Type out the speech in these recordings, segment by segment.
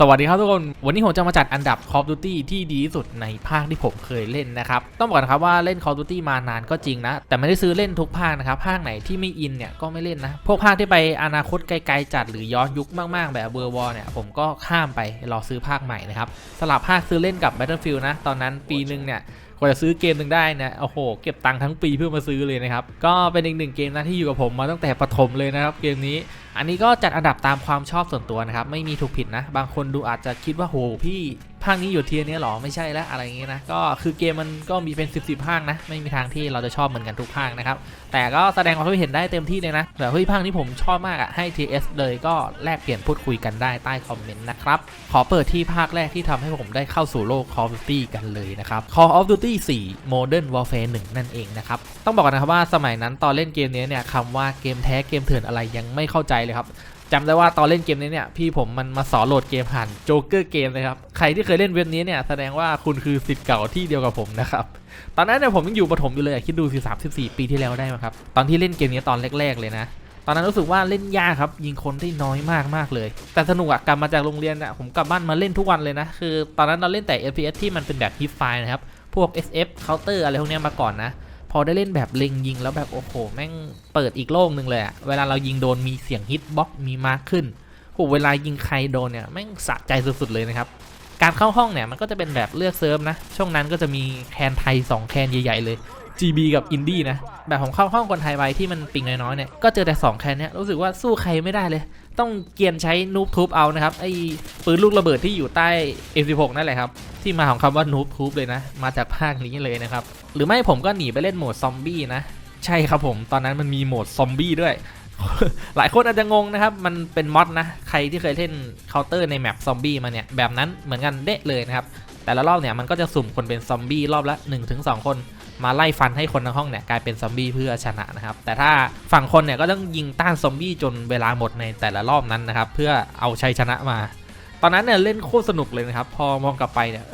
สวัสดีครับทุกคน วันนี้ผมจะมาจัดอันดับ Call of Duty ที่ดีที่สุดในภาคที่ผมเคยเล่นนะครับ ต้องบอกนะครับว่าเล่น Call of Duty มานานก็จริงนะ แต่ไม่ได้ซื้อเล่นทุกภาคนะครับ ภาคไหนที่ไม่อินเนี่ยก็ไม่เล่นนะ พวกภาคที่ไปอนาคตไกลๆจัดหรือย้อนยุคมากๆ แบบเบอร์วอลเนี่ยผมก็ข้ามไปรอซื้อภาคใหม่นะครับสลับภาคซื้อเล่นกับ Battlefield นะ ตอนนั้นปีหนึ่งเนี่ยกว่าจะซื้อเกมหนึ่งได้นะโอ้โห เก็บตังค์ทั้งปีเพื่อมาซื้อเลยนะครับ ก็เป็นอีกหนึ่งเกมนะที่อยู่กับผมมาตั้งแต่ประถมเลยนะครับ เกมนี้ อันนี้ก็จัดอันดับตามความชอบส่วนตัวนะครับไม่มีถูกผิดนะ บางคนดูอาจจะคิดว่าโหพี่ภาคนี้อยู่เทียร์นี้หรอไม่ใช่แล้วอะไรอย่างงี้นะก็คือเกมมันก็มีเป็น 10บสภาคนะไม่มีทางที่เราจะชอบเหมือนกันทุกภาคนะครับแต่ก็แสดงความคิดเห็นได้เต็มที่เลยนะแบบเฮ้ยภาคนี้ผมชอบมากอะให้ TS เลยก็แลกเปลี่ยนพูดคุยกันได้ใต้คอมเมนต์นะครับขอเปิดที่ภาคแรกที่ทำให้ผมได้เข้าสู่โลก Call of Duty กันเลยนะครับ Call of Duty 4 Modern Warfare 1 นั่นเองนะครับต้องบอกนะครับว่าสมัยนั้นตอนเล่นเกมนี้เนี่ยคำว่าเกมแท้เกมเถื่อนอะไรยังไม่เข้าใจเลยครับจำได้ว่าตอนเล่นเกมนี้เนี่ยพี่ผมมันมาสอนโหลดเกมผ่านโจ๊กเกอร์เกมเลยครับใครที่เคยเล่นเว็บนี้เนี่ยแสดงว่าคุณคือสิทธิ์เก่าที่เดียวกับผมนะครับตอนนั้นเนี่ยผมยังอยู่ประถมอยู่เลยคิดดูสิสามสิบสี่ปีที่แล้วได้ไหมครับตอนที่เล่นเกมนี้ตอนแรก ๆเลยนะตอนนั้นรู้สึกว่าเล่นยากครับ ยิงคนได้น้อยมากมากเลย แต่สนุกอะกลับมาจากโรงเรียนอะผมกลับบ้านมาเล่นทุกวันเลยนะ คือตอนนั้นเราเล่นแต่ FPS ที่มันเป็นแบบฮิปไฟนะครับ พวก SF Counter อะไรพวกนี้มาก่อนนะ อได้เล่นแบบเล็งยิงแล้วแบบโอ้โห แม่งเปิดอีกโลกหนึ่งเลยอะเวลาเรายิงโดนมีเสียงฮิตบ็อกมีมาร์คขึ้นโหเวลายิงใครโดนเนี่ยแม่งสะใจสุดๆเลยนะครับ การเข้าห้องเนี่ยมันก็จะเป็นแบบเลือกเซิร์ฟนะ ช่วงนั้นก็จะมีแคนไทย 2 แคนใหญ่ๆเลย GB กับอินดี้นะ แบบผมเข้าห้องคนไทยไปที่มันปิงน้อยๆเนี่ย ก็เจอแต่ 2 แคนเนี่ยรู้สึกว่าสู้ใครไม่ได้เลย ต้องเกียนใช้นูบทูบเอานะครับไอ้ปืนลูกระเบิดที่อยู่ใต้ F16 นั่นแหละครับ ที่มาของคำว่านูบทูบเลยนะ มาจากภาคนี้เลยนะครับ หรือไม่ผมก็หนีไปเล่นโหมดซอมบี้นะ ใช่ครับผมตอนนั้นมันมีโหมดซอมบี้ด้วย หลายคนอาจจะงงนะครับ มันเป็นมอดนะ ใครที่เคยเล่นเคาน์เตอร์ในแมปซอมบี้มาเนี่ยแบบนั้นเหมือนกันเดะเลยนะครับแต่ละรอบเนี่ยมันก็จะสุ่มคนเป็นซอมบี้รอบละ 1-2 คน มาไล่ฟันให้คนในห้องเนี่ยกลายเป็นซอมบี้เพื่อชนะนะครับแต่ถ้าฝั่งคนเนี่ยก็ต้องยิงต้านซอมบี้จนเวลาหมดในแต่ละรอบนั้นนะครับเพื่อเอาชัยชนะมาตอนนั้นเนี่ยเล่นโคตรสนุกเลยนะครับ พอมองกลับไปเนี่ย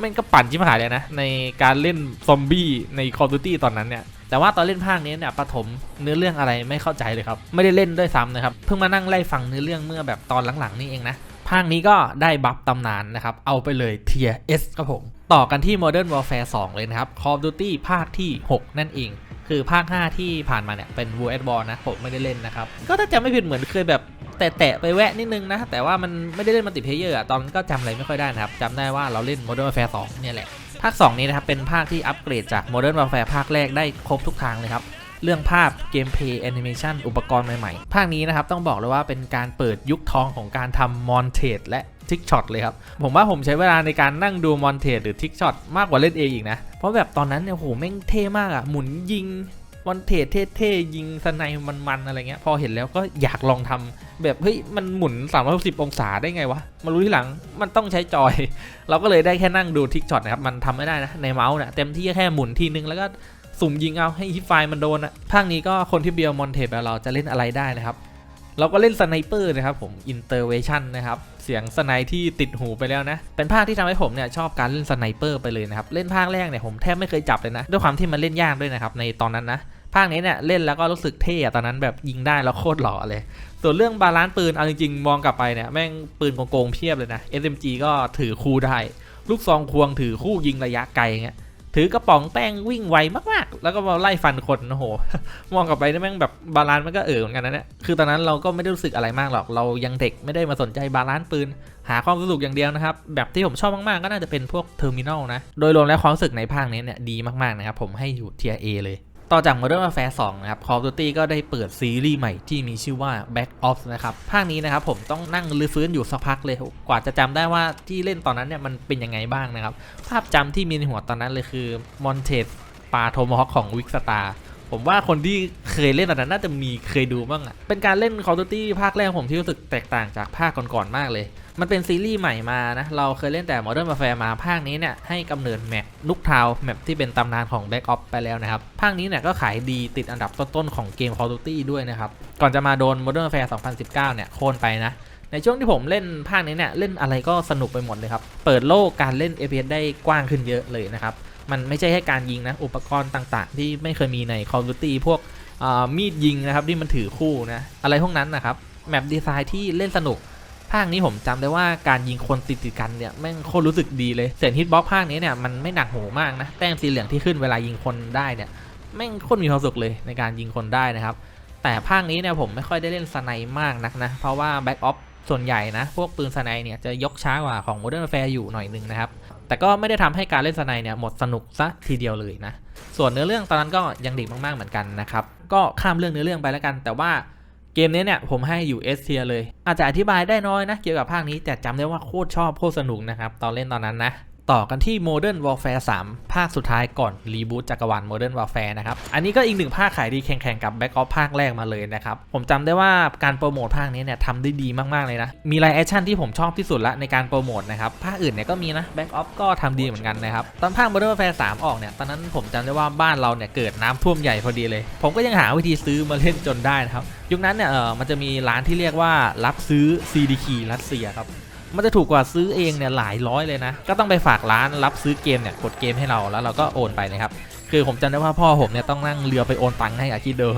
ม่งก็ปั่นชิบหายเลยนะ ในการเล่นซอมบี้ใน Call of Duty ตอนนั้นเนี่ยแต่ว่าตอนเล่นภาคนี้เนี่ยปฐมเนื้อเรื่องอะไรไม่เข้าใจเลยครับ ไม่ได้เล่นด้วยซ้ำนะครับ เพิ่งมานั่งไล่ฟังเนื้อเรื่องเมื่อแบบตอนหลังๆนี่เองนะภาคนี้ก็ได้บัฟตำนานนะครับ เอาไปเลยเทีย S ครับผม ต่อกันที่ Modern Warfare 2 เลยนะครับ Call of Duty ภาคที่ 6 นั่นเอง คือภาค 5 ที่ผ่านมาเนี่ย เป็น World at War นะ ผมไม่ได้เล่นนะครับ ก็ถ้าจำไม่ผิดเหมือนเคยแบบแตะๆไปแวะนิดนึงนะ แต่ว่ามันไม่ได้เล่นมัลติเพเยอร์อะตอนนั้นก็จำอะไรไม่ค่อยได้นะครับจำได้ว่าเราเล่น Modern Warfare 2 เนี่ยแหละ ภาค 2 นี้นะครับ เป็นภาคที่อัปเกรดจาก Modern Warfare ภาคแรกได้ครบทุกทางเลยครับเรื่องภาพเกมเพย์แอนิเมชันอุปกรณ์ใหม่ ๆ ภาคนี้นะครับ ต้องบอกเลยว่าเป็นการเปิดยุคทองของการทำมอนเทสและ ทิกช็อตเลยครับ ผมว่าผมใช้เวลาในการนั่งดูมอนเทสหรือทิกช็อตมากกว่าเล่นเองอีกนะ เพราะแบบตอนนั้นเนี่ยโหแม่งเท่มากอะหมุนยิงมอนเทสเท่ๆยิงสไนมันๆอะไรเงี้ยพอเห็นแล้วก็อยากลองทำแบบเฮ้ยมันหมุน 360 องศาได้ไงวะ มารู้ที่หลังมันต้องใช้จอย เราก็เลยได้แค่นั่งดูทิกช็อตนะครับ มันทำไม่ได้นะ ในเมาส์เนี่ยเต็มที่แค่หมุนทีนึงแล้วก็สุ่มยิงเอาให้ฮิปไฟมันโดนอะภาคนี้ก็คนที่เบียร์มอนเทสแบบเราจะเล่นอะไรได้นะครับ เราก็เล่นสไนเปอร์นะครับผมอินเตอร์เวชั่นนะครับเสียงสไนที่ติดหูไปแล้วนะ เป็นภาคที่ทำให้ผมเนี่ยชอบการเล่นสไนเปอร์ไปเลยนะครับ เล่นภาคแรกเนี่ยผมแทบไม่เคยจับเลยนะ ด้วยความที่มันเล่นยากด้วยนะครับในตอนนั้นนะภาคนี้เนี่ยเล่นแล้วก็รู้สึกเท่ตอนนั้นแบบยิงได้แล้วโคตรหล่อเลย ส่วนเรื่องบาลานซ์ปืนเอาจริงๆ มองกลับไปเนี่ยแม่งปืนโกงๆเพียบเลยนะ SMG ก็ถือคู่ได้ ลูกซองควงถือคู่ยิงระยะไกลเงี้ย ถือกระป๋องแป้งวิ่งไวมากๆ แล้วก็มาไล่ฟันคนโอ้โห มองกลับไปนี่แม่งแบบบาลานซ์มันก็เออเหมือนกันนะเนี่ย คือตอนนั้นเราก็ไม่ได้รู้สึกอะไรมากหรอก เรายังเด็กไม่ได้มาสนใจบาลานซ์ปืน หาความสนุกอย่างเดียวนะครับ แบบที่ผมชอบมากๆ ก็น่าจะเป็นพวกเทอร์มินอลนะ โดยรวมแล้วความรู้สึกในภาคนี้เนี่ยดีมากๆนะครับ ผมให้อยู่เทียเอเลย ต่อจาก Modern Warfare 2 นะครับ Call of Duty ก็ได้เปิดซีรีส์ใหม่ที่มีชื่อว่า Back Ops นะครับ ภาคนี้นะครับผมต้องนั่งรื้อฟื้นอยู่สักพักเลย กว่าจะจำได้ว่าที่เล่นตอนนั้นเนี่ยมันเป็นยังไงบ้างนะครับ ภาพจำที่มีในหัวตอนนั้นเลยคือมอนเทสปาโทมฮอคของวิกสตาร์ ผมว่าคนที่เคยเล่นตอนนั้นน่าจะมีเคยดูบ้างอะเป็นการเล่น Call of Duty ภาคแรกผมที่รู้สึกแตกต่างจากภาคก่อนๆมากเลย มันเป็นซีรีส์ใหม่มานะ เราเคยเล่นแต่ Modern Warfare มาภาคนี้เนี่ยให้กำเนิดแมปนุกทาวแมปที่เป็นตำนานของ Black Ops ไปแล้วนะครับ ภาคนี้เนี่ยก็ขายดีติดอันดับต้นๆของเกม Call of Duty ด้วยนะครับ ก่อนจะมาโดน Modern Warfare 2019 เนี่ยโค่นไปนะในช่วงที่ผมเล่นภาคนี้เนี่ยเล่นอะไรก็สนุกไปหมดเลยครับ เปิดโลกการเล่น FPS ได้กว้างขึ้นเยอะเลยนะครับ มันไม่ใช่แค่การยิงนะ อุปกรณ์ต่างๆ ที่ไม่เคยมีใน Call of Duty พวกมีดยิงนะครับที่มันถือคู่นะอะไรพวกนั้นนะครับแมปดีไซน์ที่เล่นสนุก ภาคนี้ผมจำได้ว่าการยิงคนติดติดๆกันเนี่ยแม่งโคตรรู้สึกดีเลยเสียงฮิตบ็อกภาคนี้เนี่ยมันไม่หนักหูมากนะแต้มสีเหลืองที่ขึ้นเวลายิงคนได้เนี่ยแม่งโคตรมีความสุขเลยในการยิงคนได้นะครับ แต่ภาคนี้เนี่ยผมไม่ค่อยได้เล่นสไนมากนักนะเพราะว่าแบ็กออฟส่วนใหญ่นะ พวกปืนสไนเนี่ยจะยกช้ากว่าของ Modern Warfare อยู่หน่อยนึงนะครับ แต่ก็ไม่ได้ทำให้การเล่นสไนเนี่ยหมดสนุกซะทีเดียวเลยนะ ส่วนเนื้อเรื่องตอนนั้นก็ยังเด็กมากๆเหมือนกันนะครับ ก็ข้ามเรื่องเนื้อเรื่องไปแล้วกัน แต่ว่าเกมนี้เนี่ยผมให้อยู่ S tier เลย อาจจะอธิบายได้น้อยนะเกี่ยวกับภาคนี้แต่จำได้ว่าโคตรชอบโคตรสนุกนะครับตอนเล่นตอนนั้นนะ ต่อกันที่ Modern Warfare 3 ภาคสุดท้ายก่อนรีบูตจักรวาล Modern Warfare นะครับ อันนี้ก็อีกหนึ่งภาคขายดีแข่งๆกับ Back Off ภาคแรกมาเลยนะครับ ผมจำได้ว่าการโปรโมทภาคนี้เนี่ยทำได้ดีมากๆเลยนะ มีไลน์แอคชั่นที่ผมชอบที่สุดละในการโปรโมทนะครับ ภาคอื่นเนี่ยก็มีนะ Back Off ก็ทำดีเหมือนกันนะครับ ตอนภาค Modern Warfare 3 ออกเนี่ยตอนนั้นผมจำได้ว่าบ้านเราเนี่ยเกิดน้ำท่วมใหญ่พอดีเลย ผมก็ยังหาวิธีซื้อมาเล่นจนได้นะครับยุคนั้นเนี่ยเออมันจะมีร้านที่เรียกว่ารับซื้อ CD key รัสเซียครับ มันจะถูกกว่าซื้อเองเนี่ยหลายร้อยเลยนะ ก็ต้องไปฝากร้านรับซื้อเกมเนี่ยกดเกมให้เราแล้วเราก็โอนไปนะครับ คือผมจำได้ว่าพ่อผมเนี่ยต้องนั่งเรือไปโอนตังค์ให้อาคิดเดอร์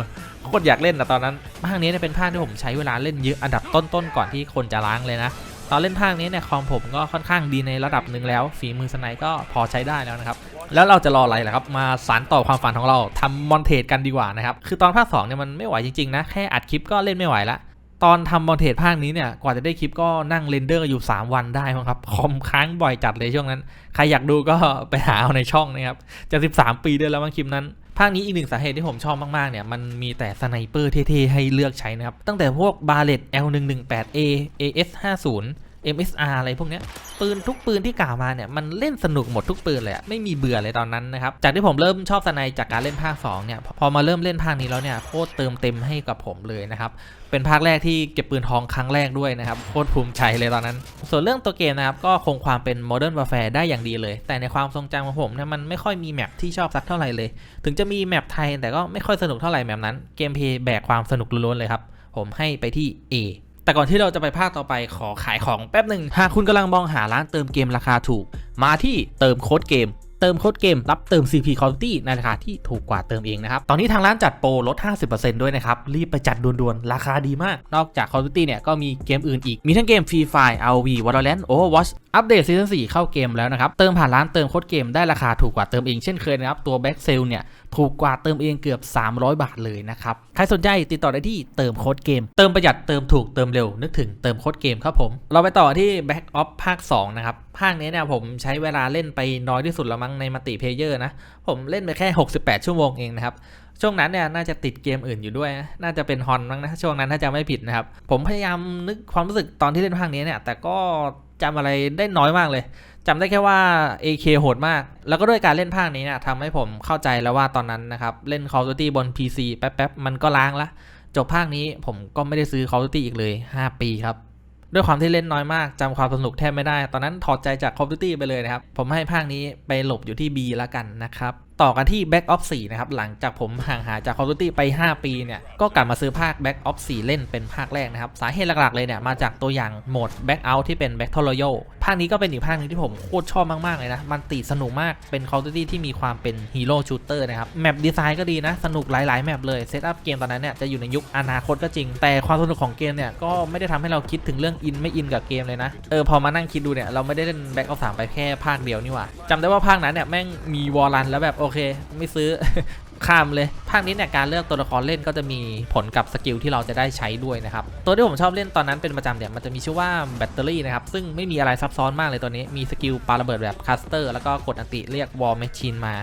โคตรอยากเล่นนะตอนนั้นภาคนี้เนี่ยเป็นภาคที่ผมใช้เวลาเล่นเยอะอันดับต้นๆก่อนที่คนจะล้างเลยนะตอนเล่นภาคนี้เนี่ยคอมผมก็ค่อนข้างดีในระดับหนึ่งแล้วฝีมือสไนก็พอใช้ได้แล้วนะครับแล้วเราจะรออะไรล่ะครับ มาสานต่อความฝันของเราทำมอนเทจกันดีกว่านะครับคือตอนภาค2เนี่ยมันไม่ไหวจริงๆนะแค่อัดคลิปก็เล่นไม่ไหวละ ตอนทำมอนเทจภาคนี้เนี่ย กว่าจะได้คลิปก็นั่งเรนเดอร์อยู่ 3 วันได้มั้งครับ คอมค้างบ่อยจัดเลยช่วงนั้น ใครอยากดูก็ไปหาเอาในช่องนะครับ จะ 13 ปีด้วยแล้วมั้งคลิปนั้น ภาคนี้อีกหนึ่งสาเหตุที่ผมชอบมาก ๆ เนี่ย มันมีแต่สไนเปอร์เท่ ๆ ให้เลือกใช้นะครับ ตั้งแต่พวกบาเลต L118A AS50 MSR อะไรพวกเนี้ยปืนทุกปืนที่กล่าวมาเนี่ยมันเล่นสนุกหมดทุกปืนเลยไม่มีเบื่อเลยตอนนั้นนะครับจากที่ผมเริ่มชอบสไนจากการเล่นภาค2เนี่ยพอมาเริ่มเล่นภาคนี้แล้วเนี่ยโคตรเติมเต็มให้กับผมเลยนะครับเป็นภาคแรกที่เก็บปืนทองครั้งแรกด้วยนะครับโคตรภูมิใจเลยตอนนั้น ส่วนเรื่องตัวเกมนะครับก็คงความเป็น Modern Warfare ได้อย่างดีเลย แต่ในความทรงจำของผมเนี่ยมันไม่ค่อยมีแมปที่ชอบสักเท่าไหร่เลย ถึงจะมีแมปไทยแต่ก็ไม่ค่อยสนุกเท่าไหร่แมปนั้นเกมเพย์แบกความสนุกล้วนๆเลยครับผมให้ไปที่ A แต่ก่อนที่เราจะไปภาคต่อไปขอขายของแป๊บหนึ่งหากคุณกำลังมองหาร้านเติมเกมราคาถูก มาที่เติมโค้ดเกมเติมโค้ดเกมรับเติม CP Quality ในราคาที่ถูกกว่าเติมเองนะครับ ตอนนี้ทางร้านจัดโปรลด 50%ด้วยนะครับ รีบไปจัดด่วนๆ ราคาดีมาก นอกจาก Quality เนี่ยก็มีเกมอื่นอีก มีทั้งเกม Free Fire RV Valorant Overwatch อัปเดตซีซั่น4เข้าเกมแล้วนะครับ เติมผ่านร้านเติมโค้ดเกมได้ราคาถูกกว่าเติมเองเช่นเคยนะครับ ตัวแบ็กเซลเนี่ยถูกกว่าเติมเองเกือบ 300 บาทเลยนะครับ ใครสนใจติดต่อได้ที่เติมโค้ดเกม เติมประหยัดเติมถูกเติมเร็ว นึกถึงเติมโค้ดเกมครับผม เราไปต่อที่ Back Off ภาค 2 นะครับ ภาคนี้เนี่ยผมใช้เวลาเล่นไปน้อยที่สุดล้วมั้งในมัลติเพเยอร์นะ ผมเล่นไปแค่ 68 ชั่วโมงเองนะครับช่วงนั้นเนี่ยน่าจะติดเกมอื่นอยู่ด้วยนะน่าจะเป็นฮอนมั้งนะช่วงนั้นถ้าจะไม่ผิดนะครับ ผมพยายามนึกความรู้สึกตอนที่เล่นภาคนี้เนี่ย แต่ก็ จำอะไรได้น้อยมากเลยจำได้แค่ว่า AK โหดมาก แล้วก็ด้วยการเล่นภาคนี้เนี่ยทำให้ผมเข้าใจแล้วว่าตอนนั้นนะครับ เล่น Call of Duty บน PC แป๊บๆ มันก็ล้างละ จบภาคนี้ผมก็ไม่ได้ซื้อ Call of Duty อีกเลย 5 ปีครับ ด้วยความที่เล่นน้อยมากจำความสนุกแทบไม่ได้ ตอนนั้นถอดใจจาก Call of Duty ไปเลยนะครับ ผมให้ภาคนี้ไปหลบอยู่ที่ B แล้วกันนะครับ ต่อกันที่ Back Ops 4นะครับหลังจากผมห่างหายจาก Call of Duty ไป 5 ปีเนี่ยก็กลับมาซื้อภาค Back Ops 4เล่นเป็นภาคแรกนะครับสาเหตุหลักๆเลยเนี่ยมาจากตัวอย่างโหมด Back Out ที่เป็น Battle Royale ภาคนี้ก็เป็นอีกภาคหนึงที่ผมโคตรชอบมากๆเลยนะมันติสนุกมากเป็น Call of Duty ที่มีความเป็นฮีโร่ชูเตอร์นะครับแมปดีไซน์ก็ดีนะสนุกหลายๆแมปเลยเซตอัพเกมตอนนั้นเนี่ยจะอยู่ในยุคอนาคตก็จริง แต่ความสนุกของเกมเนี่ยก็ไม่ได้ทำให้เราคิดถึงเรื่องอินไม่อินกับเกมเลยนะเออพอมานั่งคิดดูเนี่ยเราไม่ได้เล่น Back Ops 3ไปแค่ภาคเดียวนี่หว่าจำได้ว่าภาคนั้นเนี่ยแม่งมีวอลันแล้วแบบโอเค ไม่ซื้อ ข้ามเลย ภาคนี้เนี่ยการเลือกตัวละครเล่นก็จะมีผลกับสกิลที่เราจะได้ใช้ด้วยนะครับ ตัวที่ผมชอบเล่นตอนนั้นเป็นประจำเนี่ยมันจะมีชื่อว่าแบตเตอรี่นะครับ ซึ่งไม่มีอะไรซับซ้อนมากเลยตัวนี้ มีสกิลปาระเบิดแบบคัสเตอร์แล้วก็กดอันติเรียกวอลแมชชีนมา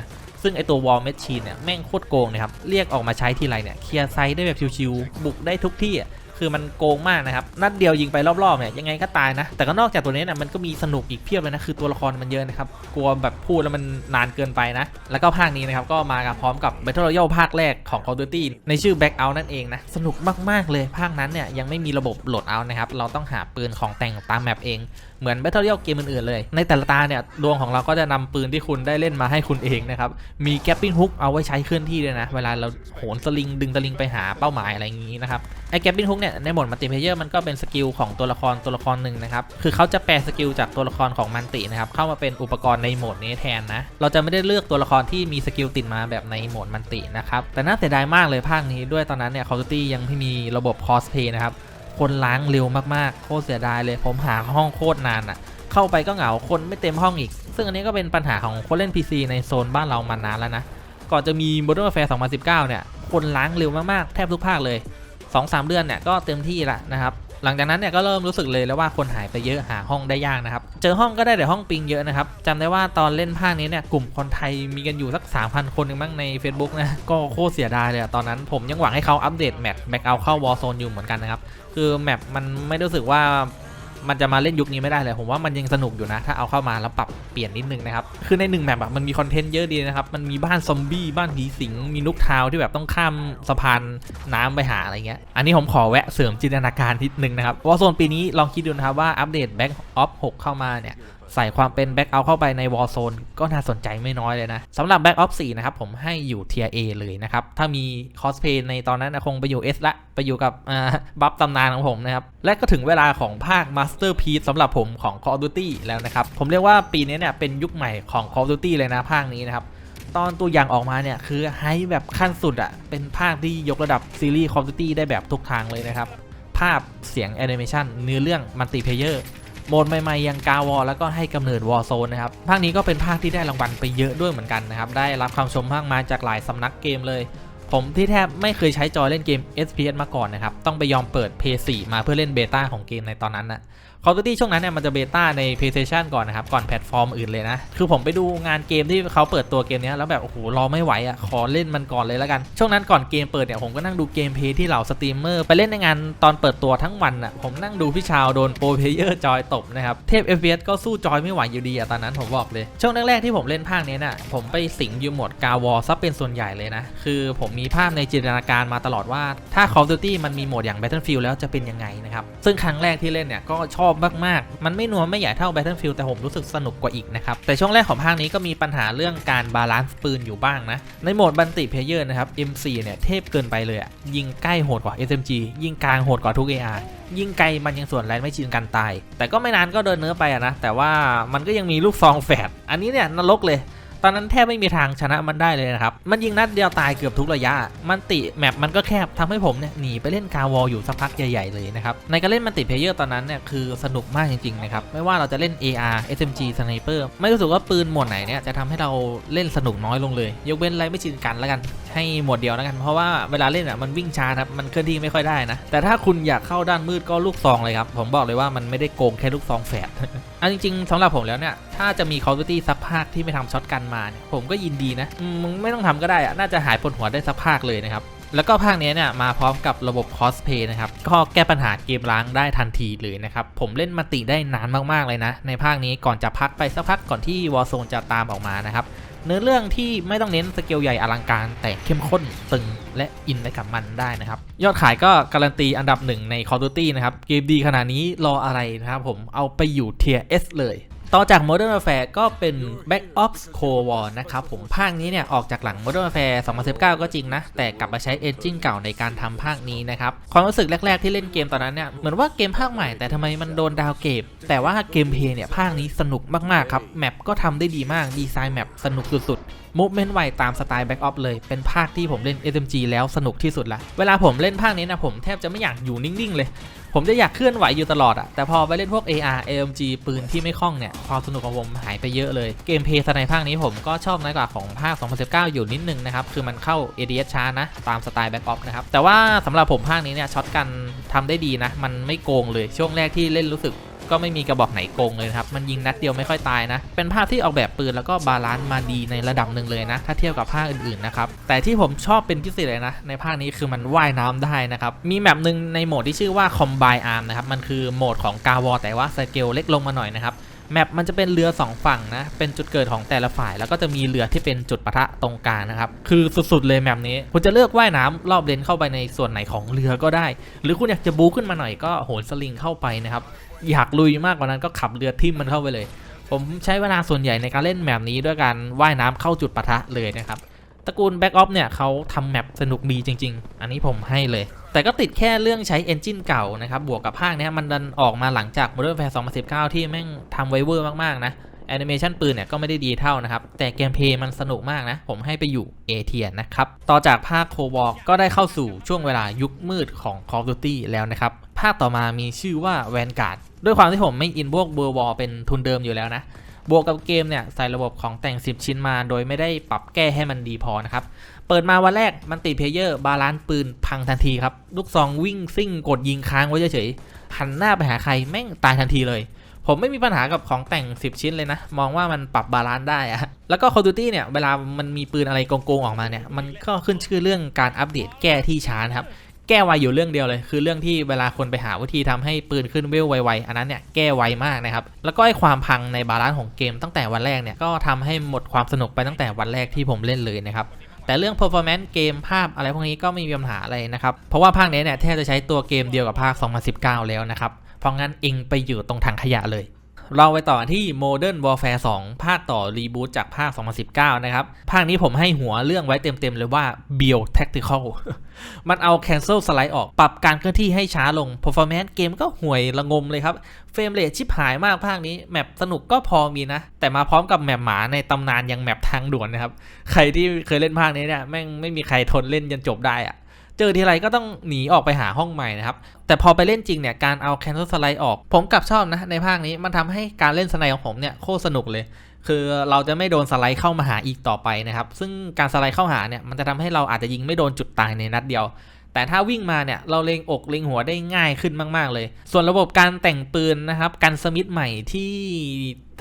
ซึ่งไอตัววอลแมชชีนเนี่ยแม่งโคตรโกงนะครับ เรียกออกมาใช้ทีไรเนี่ย เคลียร์ไซด์ได้แบบชิวๆบุกได้ทุกที่อะ คือมันโกงมากนะครับ นัดเดียวยิงไปรอบๆเนี่ยยังไงก็ตายนะ แต่ก็นอกจากตัวนี้นี่ยมันก็มีสนุกอีกเพียบเลยนะ คือตัวละครมันเยอะนะครับ กลัวแบบพูดแล้วมันนานเกินไปนะ แล้วก็ภาคนี้นะครับ ก็มากับพร้อมกับ Battle Royale ภาคแรกของ Call of Duty ในชื่อ Back Out นั่นเองนะ สนุกมากๆเลย ภาคนั้นเนี่ยยังไม่มีระบบโหลดเอานะครับ เราต้องหาปืนของแต่งตามแมปเอง เหมือน Battle Royale เกมอื่นๆเลย ในแต่ละตาเนี่ยดวงของเราก็จะนำปืนที่คุณได้เล่นมาให้คุณเองนะครับ มีแกปปิ้งฮุกเอาไว้ใช้เคลื่อนที่ด้วยนะ เวลาเราโหนสลิงดึงสลิงไปหาเป้าหมายอะไรอย่างนี้นะครับ ไอ้แกปปิ้งฮุกเนี่ยในโหมดมัลติเพเยอร์มันก็เป็นสกิลของตัวละครตัวละครหนึ่งนะครับ คือเขาจะแปลสกิลจากตัวละครของมันตินะครับ เข้ามาเป็นอุปกรณ์ในโหมดนี้แทนนะ เราจะไม่ได้เลือกตัวละครที่มีสกิลติดมาแบบในโหมดมันตินะครับ แต่น่าเสียดายมากเลยภาคนี้ด้วยตอนนั้นเนี่ย Call of Duty ยังไม่มีระบบคอสเพย์นะครับ คนล้างเร็วมากๆ โคตรเสียดายเลย ผมหาห้องโคตรนานอะเข้าไปก็เหงาคนไม่เต็มห้องอีก ซึ่งอันนี้ก็เป็นปัญหาของคนเล่น PC ในโซนบ้านเรามานานแล้วนะ ก่อนจะมี Modern Warfare 2019 เนี่ย คนล้างเร็วมากๆ แทบทุกภาคเลย 2-3เดือนเนี่ยก็เต็มที่ละนะครับหลังจากนั้นเนี่ยก็เริ่มรู้สึกเลยแล้วว่าคนหายไปเยอะหาห้องได้ยากนะครับ เจอห้องก็ได้แต่ห้องปิงเยอะนะครับจำได้ว่าตอนเล่นภาคนี้เนี่ยกลุ่มคนไทยมีกันอยู่สัก 3,000 คนนึงบ้างใน Facebook นะก็โคตรเสียดายเลยอะตอนนั้นผมยังหวังให้เขาอัปเดตแมปแบ็กเอาเข้าวอลโซนอยู่เหมือนกันนะครับคือแมปมันไม่รู้สึกว่า มันจะมาเล่นยุคนี้ไม่ได้เลยผมว่ามันยังสนุกอยู่นะ ถ้าเอาเข้ามาแล้วปรับเปลี่ยนนิดนึงนะครับ คือในหนึ่งแมปอะมันมีคอนเทนต์เยอะดีนะครับ มันมีบ้านซอมบี้บ้านผีสิง มีนุกทาวที่แบบต้องข้ามสะพานน้ำไปหาอะไรเงี้ย อันนี้ผมขอแวะเสริมจินตนาการนิดนึงนะครับว่าโซนปีนี้ลองคิดดูนะครับว่าอัปเดตแบ็กออฟ6เข้ามาเนี่ย ใส่ความเป็นแบ็กเอาเข้าไปใน Warzone ก็น่าสนใจไม่น้อยเลยนะสำหรับ Back Ops 4นะครับผมให้อยู่เทีย A เลยนะครับ ถ้ามีคอสเพย์ในตอนนั้นคงไปอยู่ S ละ ไปอยู่กับบัฟตำนานของผมนะครับ และก็ถึงเวลาของภาค Masterpiece สำหรับผมของ Call of Duty แล้วนะครับ ผมเรียกว่าปีนี้เนี่ยเป็นยุคใหม่ของ Call of Duty เลยนะภาคนี้นะครับตอนตัวอย่างออกมาเนี่ย คือไฮแบบขั้นสุดอะเป็นภาคที่ยกระดับซีรีส์ Call of Duty ได้แบบทุกทางเลยนะครับ ภาพเสียงแอนิเมชันเนื้อเรื่องมัลติเพเยอร์ โหมดใหม่ๆอยังกาวอแล้วก็ให้กำเนิดวอร์โซนนะครับภาคนี้ก็เป็นภาคที่ได้รางวัลไปเยอะด้วยเหมือนกันนะครับได้รับคำชมมากมายจากหลายสำนักเกมเลย ผมที่แทบไม่เคยใช้จอยเล่นเกม SPS มาก่อนนะครับต้องไปยอมเปิด PS4 มาเพื่อเล่นเบต้าของเกมในตอนนั้นนะ Call of Duty ช่วงนั้นเนี่ยมันจะเบต้าใน PlayStation ก่อนนะครับ ก่อนแพลตฟอร์มอื่นเลยนะ คือผมไปดูงานเกมที่เขาเปิดตัวเกมนี้แล้วแบบโอ้โหรอไม่ไหวอะขอเล่นมันก่อนเลยแล้วกัน ช่วงนั้นก่อนเกมเปิดเนี่ยผมก็นั่งดูเกมเพย์ที่เหล่าสตรีมเมอร์ไปเล่นในงานตอนเปิดตัวทั้งวันอะผมนั่งดูพี่ชาวโดนโปรเพลเยอร์จอยตบนะครับเทพ FPS ก็สู้จอยไม่ไหวอยู่ดีอะตอนนั้นผมบอกเลย ช่วงแรกๆที่ผมเล่นภาคนี้น่ะผมไปสิงอยู่หมดกาวอซะเป็นส่วนใหญ่เลยนะคือผมมีภาพในจินตนาการมาตลอดว่าถ้า Call of Duty มันมีโหมดอย่าง Battlefield แล้วจะเป็นยังไงนะครับซึ่งครั้งแรกที่เล่นเนี่ยก็ชอบมากๆ มันไม่นัวไม่ใหญ่เท่า Battlefield แต่ผมรู้สึกสนุกกว่าอีกนะครับ แต่ช่วงแรกของภาคนี้ก็มีปัญหาเรื่องการบาลานซ์ปืนอยู่บ้างนะ ในโหมดบันติเพเยอร์นะครับ M4 เนี่ยเทพเกินไปเลยอะยิงใกล้โหดกว่า SMG ยิงกลางโหดกว่าทุก AR ยิงไกลมันยังส่วนแรงไม่ชินกันตาย แต่ก็ไม่นานก็เดินเนื้อไปอะนะ แต่ว่ามันก็ยังมีลูกซองแฝด อันนี้เนี่ยนรกเลย ตอนนั้นแทบไม่มีทางชนะมันได้เลยนะครับ มันยิงนัดเดียวตายเกือบทุกระยะ มันติแมปมันก็แคบทำให้ผมเนี่ยหนีไปเล่นกาวอลอยู่สักพักใหญ่ๆเลยนะครับ ในการเล่นมันติเพเยอร์ตอนนั้นเนี่ยคือสนุกมากจริงๆนะครับ ไม่ว่าเราจะเล่น AR SMG Sniper ไม่รู้สึกว่าปืนหมวดไหนเนี่ยจะทำให้เราเล่นสนุกน้อยลงเลย ยกเว้นไรไม่ชินกันแล้วกัน ให้หมวดเดียวแล้วกัน เพราะว่าเวลาเล่นอะมันวิ่งช้าครับมันเคลื่อนที่ไม่ค่อยได้นะ แต่ถ้าคุณอยากเข้าด้านมืดก็ลูกซองเลยครับ ผมบอกเลยว่ามันไม่ได้โกงแค่ลูกซองแฝดอันจริงๆสำหรับผมแล้วเนี่ย ถ้าจะมี Call of Duty สักภาคที่ไม่ทำช็อตกันมาเนี่ยผมก็ยินดีนะมึงไม่ต้องทำก็ได้อะน่าจะหายปวดหัวได้สักภาคเลยนะครับแล้วก็ภาคนี้เนี่ยมาพร้อมกับระบบคอสเพย์นะครับก็แก้ปัญหาเกมล้างได้ทันทีเลยนะครับ ผมเล่นมาติได้นานมากๆเลยนะ ในภาคนี้ก่อนจะพักไปสักพักก่อนที่ Warzone จะตามออกมานะครับ เนื้อเรื่องที่ไม่ต้องเน้นสเกลใหญ่อลังการ แต่เข้มข้นตึงและอินไปกับมันได้นะครับ ยอดขายก็การันตีอันดับหนึ่งใน Call of Duty นะครับ เกมดีขนาดนี้รออะไรนะครับผมเอาไปอยู่เทีย S เลย ต่อจาก Modern Warfare ก็เป็น Back Ops Cold War นะครับผมภาคนี้เนี่ย ออกจากหลัง Modern Warfare 2019 ก็จริงนะ แต่กลับมาใช้เอนจินเก่าในการทำภาคนี้นะครับ ความรู้สึกแรก ๆ ที่เล่นเกมตอนนั้นเนี่ย เหมือนว่าเกมภาคใหม่แต่ทำไมมันโดนดาวเก็บแต่ว่าเกมเพลย์เนี่ย ภาคนี้สนุกมาก ๆ ครับ แมปก็ทำได้ดีมาก ดีไซน์แมปสนุกสุดๆมูฟเมนต์ไวตามสไตล์ Back Ops เลย เป็นภาคที่ผมเล่น SMG แล้วสนุกที่สุดละ เวลาผมเล่นภาคนี้นะผมแทบจะไม่อยากอยู่นิ่ง ๆ เลย ผมจะอยากเคลื่อนไหวอยู่ตลอดอะแต่พอไปเล่นพวก AR AMG ปืนที่ไม่คล่องเนี่ย ความสนุกของผมหายไปเยอะเลย เกมเพย์ในภาคนี้ผมก็ชอบน้อยกว่าของภาค 2019 อยู่นิดนึงนะครับ คือมันเข้า ADS ช้านะ ตามสไตล์แบ็กออฟนะครับ แต่ว่าสำหรับผมภาคนี้เนี่ยช็อตกันทำได้ดีนะ มันไม่โกงเลยช่วงแรกที่เล่นรู้สึก ก็ไม่มีกระบอกไหนโกงเลยครับ มันยิงนัดเดียวไม่ค่อยตายนะ เป็นภาพที่ออกแบบปืนแล้วก็บาลานซ์มาดีในระดับหนึ่งเลยนะ ถ้าเทียบกับภาคอื่นๆนะครับ แต่ที่ผมชอบเป็นพิเศษเลยนะ ในภาคนี้คือมันว่ายน้ำได้นะครับ มีแมปหนึ่งในโหมดที่ชื่อว่า Combine Arm นะครับ มันคือโหมดของกาวอแต่ว่าสเกลเล็กลงมาหน่อยนะครับแมปมันจะเป็นเรือ 2 ฝั่งนะ เป็นจุดเกิดของแต่ละฝ่าย แล้วก็จะมีเรือที่เป็นจุดปะทะตรงกลางนะครับ คือสุดๆเลยแมปนี้ คุณจะเลือกว่ายน้ำรอบเลนเข้าไปในส่วนไหนของเรือก็ได้ หรือคุณอยากจะบู๊ขึ้นมาหน่อยก็โหนสลิงเข้าไปนะครับ อยากลุยมากกว่านั้นก็ขับเรือทิ่มมันเข้าไปเลย ผมใช้เวลาส่วนใหญ่ในการเล่นแมปนี้ด้วยการว่ายน้ำเข้าจุดปะทะเลยนะครับตระกูล Back Ops เนี่ยเขาทำแมปสนุกดีจริง ๆ อันนี้ผมให้เลย แต่ก็ติดแค่เรื่องใช้เอนจินเก่านะครับ บวกกับภาคเนี้ยมันดันออกมาหลังจาก Modern Warfare 2019 ที่แม่งทำไวเวอร์มาก ๆ นะแอนิเมชันปืนเนี่ยก็ไม่ได้ดีเท่านะครับ แต่เกมเพย์มันสนุกมากนะ ผมให้ไปอยู่ A เทียนนะครับ ต่อจากภาคโควอลก็ได้เข้าสู่ช่วงเวลายุคมืดของ Call of Duty แล้วนะครับ ภาคต่อมามีชื่อว่า Vanguard ด้วยความที่ผมไม่อินพวกเบอร์วอลเป็นทุนเดิมอยู่แล้วนะ บวกกับเกมเนี่ยใส่ระบบของแต่ง 10 ชิ้นมา โดยไม่ได้ปรับแก้ให้มันดีพอนะครับ เปิดมาวันแรกมันติเพลเยอร์บาลานซ์ปืนพังทันทีครับ ลูกซองวิ่งซิ่งกดยิงค้างไว้เฉยๆ หันหน้าไปหาใครแม่งตายทันทีเลย ผมไม่มีปัญหากับของแต่ง 10 ชิ้นเลยนะ มองว่ามันปรับบาลานซ์ได้อะแล้วก็ Call of Duty เนี่ยเวลามันมีปืนอะไรโกงๆออกมาเนี่ยมันก็ขึ้นชื่อเรื่องการอัปเดตแก้ที่ช้านะครับ แก้ไวอยู่เรื่องเดียวเลย คือเรื่องที่เวลาคนไปหาวิธีทำให้ปืนขึ้นเวลไวๆอันนั้นเนี่ยแก้ไวมากนะครับ แล้วก็ไอความพังในบาลานซ์ของเกมตั้งแต่วันแรกเนี่ยก็ทำให้หมดความสนุกไปตั้งแต่วันแรกที่ผมเล่นเลยนะครับแต่เรื่อง performance เกมภาพอะไรพวกนี้ก็ไม่มีปัญหาอะไรนะครับ เพราะว่าภาคนี้เนี่ยแทบจะใช้ตัวเกมเดียวกับภาค 2019 แล้วนะครับ เพราะงั้นเองไปอยู่ตรงถังขยะเลย เราไปต่อที่ Modern Warfare 2 ภาคต่อรีบูตจากภาค 2019 นะครับ ภาคนี้ผมให้หัวเรื่องไว้เต็มๆเลยว่า Bio Tactical มันเอา Cancel Slide ออกปรับการเคลื่อนที่ให้ช้าลง Performance เกมก็ห่วยระงมเลยครับ เฟรมเรทชิบหายมากภาคนี้ แมปสนุกก็พอมีนะ แต่มาพร้อมกับแมปหมาในตำนานยังแมปทางด่วนนะครับ ใครที่เคยเล่นภาคนี้เนี่ยแม่งไม่มีใครทนเล่นจนจบได้อะ เจอทีไรก็ต้องหนีออกไปหาห้องใหม่นะครับ แต่พอไปเล่นจริงเนี่ย การเอาแคนซ์สไลด์ออก ผมกลับชอบนะ ในภาคนี้มันทำให้การเล่นสไนด์ของผมเนี่ยโคตรสนุกเลย คือเราจะไม่โดนสไลด์เข้ามาหาอีกต่อไปนะครับ ซึ่งการสไลด์เข้าหาเนี่ยมันจะทำให้เราอาจจะยิงไม่โดนจุดตายในนัดเดียว แต่ถ้าวิ่งมาเนี่ยเราเล็งอกเล็งหัวได้ง่ายขึ้นมาก ๆ เลย ส่วนระบบการแต่งปืนนะครับกันสมิธใหม่ที่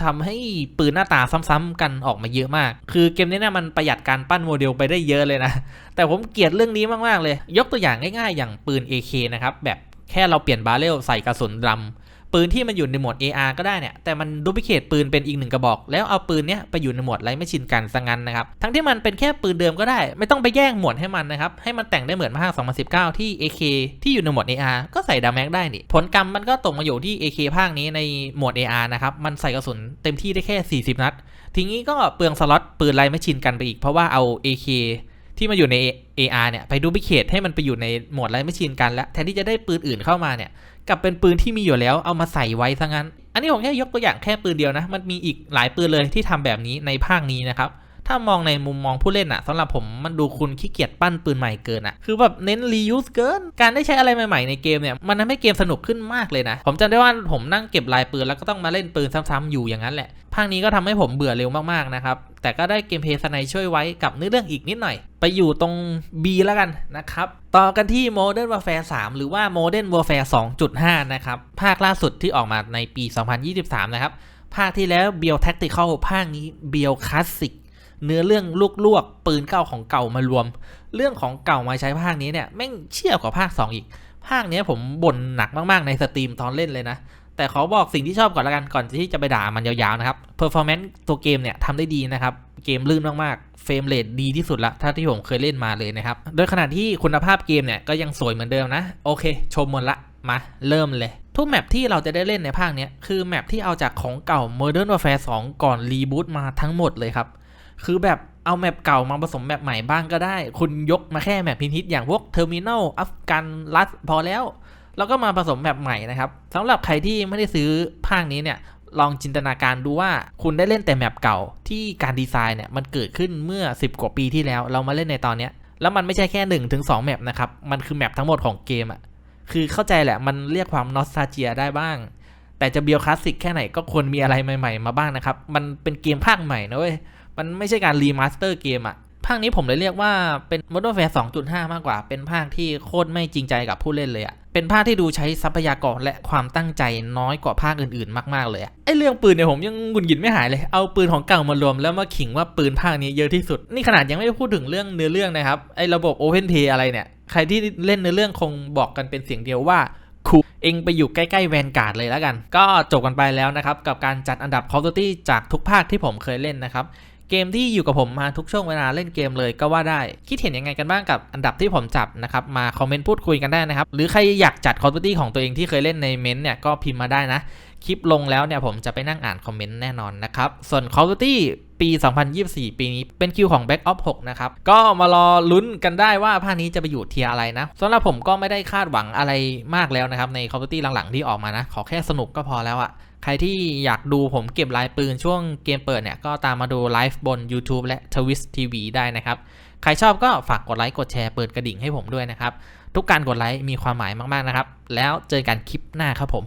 ทำให้ปืนหน้าตาซ้ำๆกันออกมาเยอะมาก คือเกมนี้เนี่ยมันประหยัดการปั้นโมเดลไปได้เยอะเลยนะ แต่ผมเกลียดเรื่องนี้มากๆเลย ยกตัวอย่างง่ายๆ อย่างปืน AK นะครับแบบแค่เราเปลี่ยนบาเรลใส่กระสุนดำ ปืนที่มันอยู่ในหมวด AR ก็ได้เนี่ย แต่มันดูพิเคตปืนเป็นอีกหนึ่งกระบอก แล้วเอาปืนเนี้ยไปอยู่ในหมวดไรไม่ชินกันซะงั้นนะครับ ทั้งที่มันเป็นแค่ปืนเดิมก็ได้ ไม่ต้องไปแย่งหมวดให้มันนะครับ ให้มันแต่งได้เหมือนภาค 2019 ที่ AK ที่อยู่ในหมวด AR ก็ใส่ดาแม็กได้นี่ ผลกรรมมันก็ตกมาอยู่ที่ AK ภาคนี้ในหมวด AR นะครับ มันใส่กระสุนเต็มที่ได้แค่ 40 นัด ทีนี้ก็เปลืองสล็อตปืนไรไม่ชินกันไปอีก เพราะว่าเอา AK ที่มาอยู่ใน AR เนี่ยไปดูพิเคตให้มันไปอยู่ในโหมดไรไม่ชินกันแล้วแทนที่จะได้ปืนอื่นเข้ามาเนี่ย กับเป็นปืนที่มีอยู่แล้วเอามาใส่ไว้ซะงั้น อันนี้ผมแค่ยกตัวอย่างแค่ปืนเดียวนะ มันมีอีกหลายปืนเลยที่ทำแบบนี้ในภาคนี้นะครับ ถ้ามองในมุมมองผู้เล่นอะสำหรับผมมันดูคุณขี้เกียจปั้นปืนใหม่เกินอะคือแบบเน้น reuse เกิน การได้ใช้อะไรใหม่ๆในเกมเนี่ยมันทำให้เกมสนุกขึ้นมากเลยนะ ผมจำได้ว่าผมนั่งเก็บลายปืนแล้วก็ต้องมาเล่นปืนซ้ำๆอยู่อย่างนั้นแหละภาคนี้ก็ทำให้ผมเบื่อเร็วมากๆนะครับแต่ก็ได้เกมเพลย์สไนช่วยไว้กับเนื้อเรื่องอีกนิดหน่อย ไปอยู่ตรง B แล้วกันนะครับ ต่อกันที่ Modern Warfare 3 หรือว่า Modern Warfare 2.5 นะครับ ภาคล่าสุดที่ออกมาในปี 2023 นะครับ ภาคที่แล้ว b i o Tactical ภาคนี้ b i o Classic เนื้อเรื่องลวกๆปืนเก่าของเก่ามารวม เรื่องของเก่ามาใช้ภาคนี้เนี่ยแม่งเชี่ยวกว่าภาค 2 อีก ภาคนี้ผมบ่นหนักมากๆในสตรีมตอนเล่นเลยนะ แต่ขอบอกสิ่งที่ชอบก่อนละกันก่อนที่จะไปด่ามันยาวๆนะครับ performance ตัวเกมเนี่ยทำได้ดีนะครับเกมลื่นมากๆเฟรมเรทดีที่สุดละถ้าที่ผมเคยเล่นมาเลยนะครับโดยขณะที่คุณภาพเกมเนี่ยก็ยังสวยเหมือนเดิมนะโอเค ชมหมดละมาเริ่มเลยทุกแมปที่เราจะได้เล่นในภาคนี้คือแมปที่เอาจากของเก่า Modern Warfare 2 ก่อนรีบูตมาทั้งหมดเลยครับ คือแบบเอาแมปเก่ามาผสมแมปใหม่บ้างก็ได้ คุณยกมาแค่แมปพินิตอย่างพวก Terminal อัฟกันรัสพอแล้ว แล้วก็มาผสมแบบใหม่นะครับสำหรับใครที่ไม่ได้ซื้อภาคนี้เนี่ยลองจินตนาการดูว่าคุณได้เล่นแต่แมปเก่าที่การดีไซน์เนี่ยมันเกิดขึ้นเมื่อ 10 กว่าปีที่แล้ว เรามาเล่นในตอนเนี้ยแล้วมันไม่ใช่แค่1นถึงสแมปนะครับ มันคือแมปทั้งหมดของเกมอะคือเข้าใจแหละมันเรียกความนอสตาเจียได้บ้าง แต่จะเบียวคลาสสิกแค่ไหนก็ควรมีอะไรใหม่ ๆ มาบ้างนะครับ มันเป็นเกมภาคใหม่นะเว้ย มันไม่ใช่การรีมาสเตอร์เกมอะภาคนี้ผมเลยเรียกว่าเป็น Modern Warfare 2.5 มากกว่า เป็นภาคที่โคตรไม่จริงใจกับผู้เล่นเลยอะเป็นภาคที่ดูใช้ทรัพยากรและความตั้งใจน้อยกว่าภาคอื่นๆ มากๆเลยอะไอเรื่องปืนเนี่ยผมยังหงุดหงิดไม่หายเลย เอาปืนของเก่ามารวมแล้วมาขิงว่าปืนภาคนี้เยอะที่สุด นี่ขนาดยังไม่ได้พูดถึงเรื่องเนื้อเรื่องนะครับ ไอระบบ Open Play อะไรเนี่ย ใครที่เล่นเนื้อเรื่องคงบอกกันเป็นเสียงเดียวว่าคูเองไปอยู่ใกล้ๆแวนการ์ดเลยแล้วกัน ก็จบกันไปแล้วนะครับ กับการจัดอันดับ Call of Duty จากทุกภาคที่ผมเคยเล่นนะครับ เกมที่อยู่กับผมมาทุกช่วงเวลาเล่นเกมเลยก็ว่าได้ คิดเห็นยังไงกันบ้างกับอันดับที่ผมจับนะครับ มาคอมเมนต์พูดคุยกันได้นะครับ หรือใครอยากจัด Call of Duty ของตัวเองที่เคยเล่นในเมนต์เนี่ยก็พิมพ์มาได้นะ คลิปลงแล้วเนี่ยผมจะไปนั่งอ่านคอมเมนต์แน่นอนนะครับ ส่วน Call of Duty ปี 2024 ปีนี้เป็นคิวของ Back Ops 6นะครับ ก็มารอลุ้นกันได้ว่าภาคนี้จะไปอยู่เทียอะไรนะสำหรับผมก็ไม่ได้คาดหวังอะไรมากแล้วนะครับใน Call of Duty หลังๆที่ออกมานะขอแค่สนุกก็พอแล้วอะ ใครที่อยากดูผมเก็บลายปืนช่วงเกมเปิดเนี่ย ก็ตามมาดูไลฟ์บน YouTube และ t w i s t TV ได้นะครับ ใครชอบก็ฝากกดไลค์กดแชร์เปิดกระดิ่งให้ผมด้วยนะครับ ทุกการกดไลค์มีความหมายมากๆนะครับ แล้วเจอกันคลิปหน้าครับผม